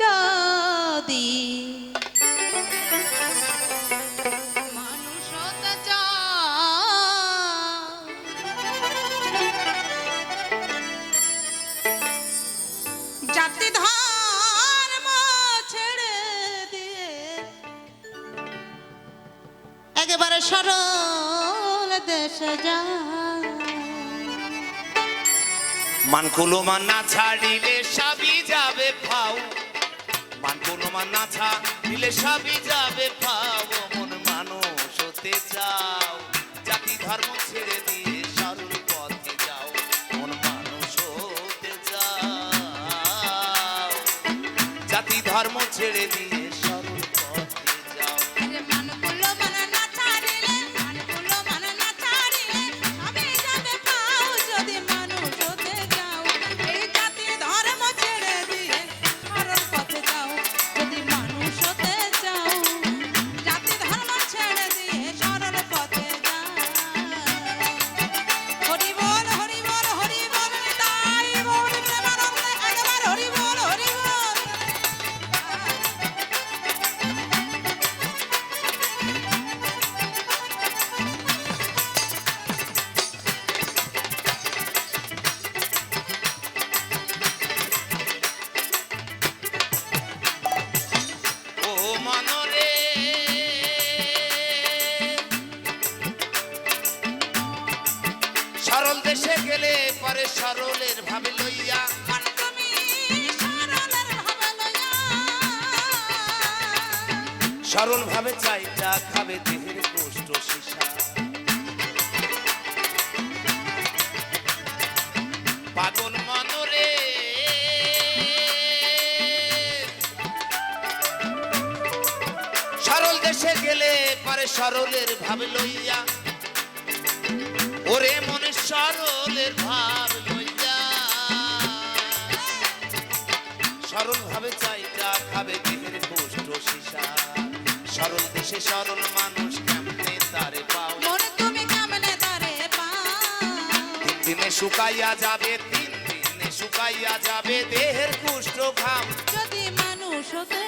যদি জাতি ধর্ম ছেড়ে একেবারে সরল দেশে যা মানকুলো মান ছাড়িলে সবই যাবে। মানকুলো দিলে সবই যাবে পাবো মন মানুষ হতে চাও। জাতি ধর্ম ছেড়ে দিয়ে সরল পথে যাও। মন মানুষ হতে চাও। জাতি ধর্ম ছেড়ে দিয়ে সরল ভাবে চাইটা খাবে দেহের কোষ্ঠ সীসা। পাগল মনরে। সরল দেশে গেলে পরে সরলের ভাবে লইয়া। ওরে মনে সরলের ভাব লইয়া। সরল ভাবে চাইটা খাবে দেহের কোষ্ঠ সীসা। সরল দেশে সরল মানুষ কেমনে তারে পাও? মন তুমি কেমনে তারে পাও? তিন দিনে শুকাইয়া যাবে তিন দিনে শুকাইয়া যাবে দেহের কুষ্ঠ ঘাম যদি মানুষ হতে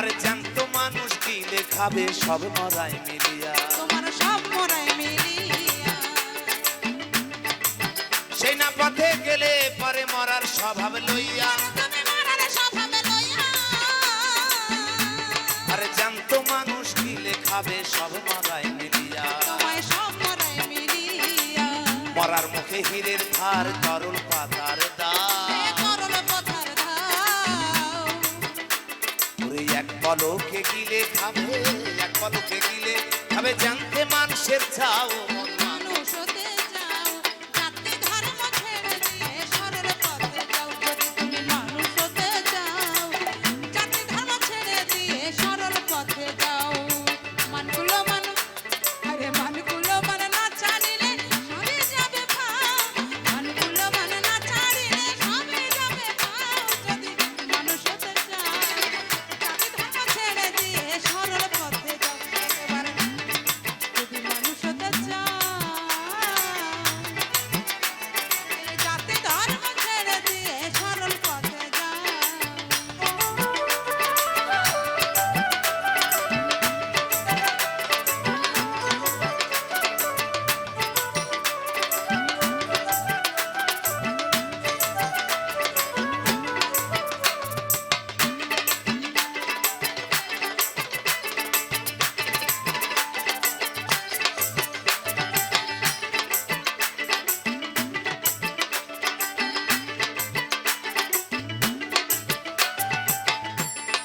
আর জ্যান্ত মানুষ দিলে খাবে সব মরাই মিলিয়া। তোমার সব মরাই মিলিয়া। সেই না পথে গেলে পরে মরার স্বভাব লইয়া। আর জ্যান্ত মানুষ দিলে খাবে সব মরাই মিলিয়া। মরার মুখে হীরের ধার তরল পাতার পলকে গিলে খাবে এক পলকে গিলে খাবে জানতে মানুষের চাও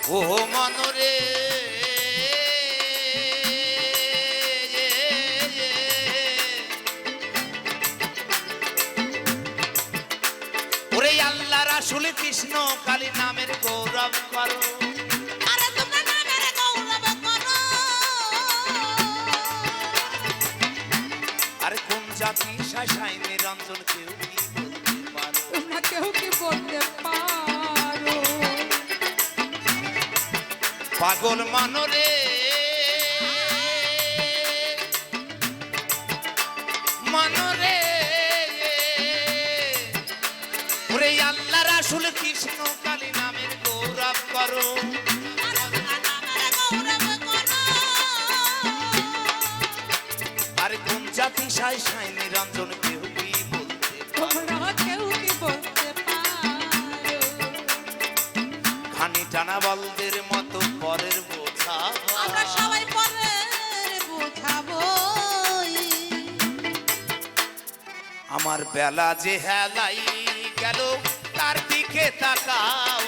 ও মনরে ওরে আল্লাহ রাসুল কৃষ্ণ কালী নামের গৌরব। পাগল মানরে মানরে ওরে আল্লাহ রাসুল কৃষ্ণ কালী নামের গৌরব করো। আর কোন জাতি সাই সাইনে বেলা যে হেলাই গেল তার দিকে তাকাও।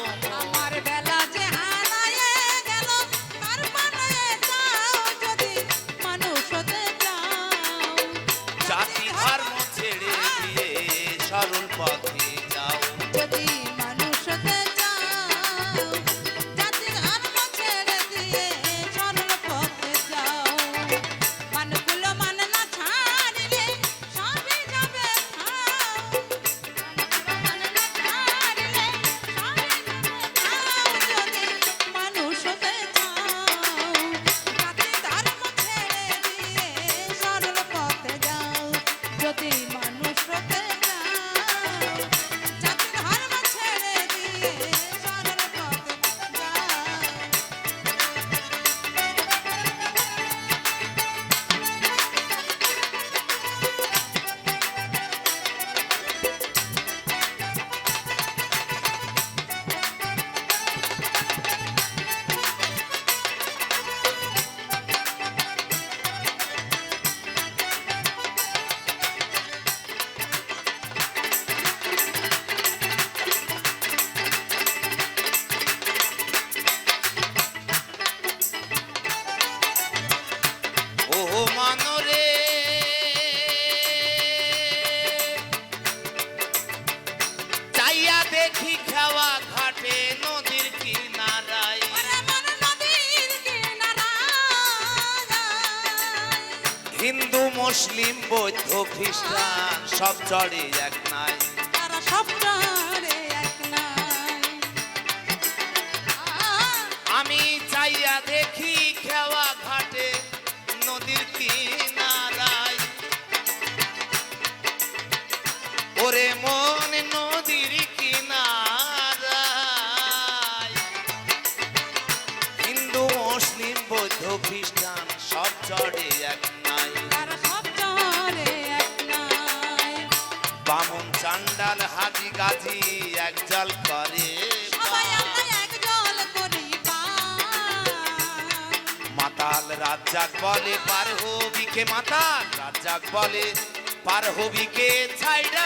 মুসলিম বৌদ্ধ খ্রিস্টান সব চড়ে এক নাই। আমি চাইয়া দেখি খেওয়া ঘাটে নদীর কিনারায়। ওরে মন নদীর কিনারায়। হিন্দু মুসলিম বৌদ্ধ খ্রিস্টান সব চড়ে এক কাজী একজল করে মাতাল রাজ্জাক বলে পার হবিকে মাতাল? রাজ্জাক বলে পার হবিকে ছাইরা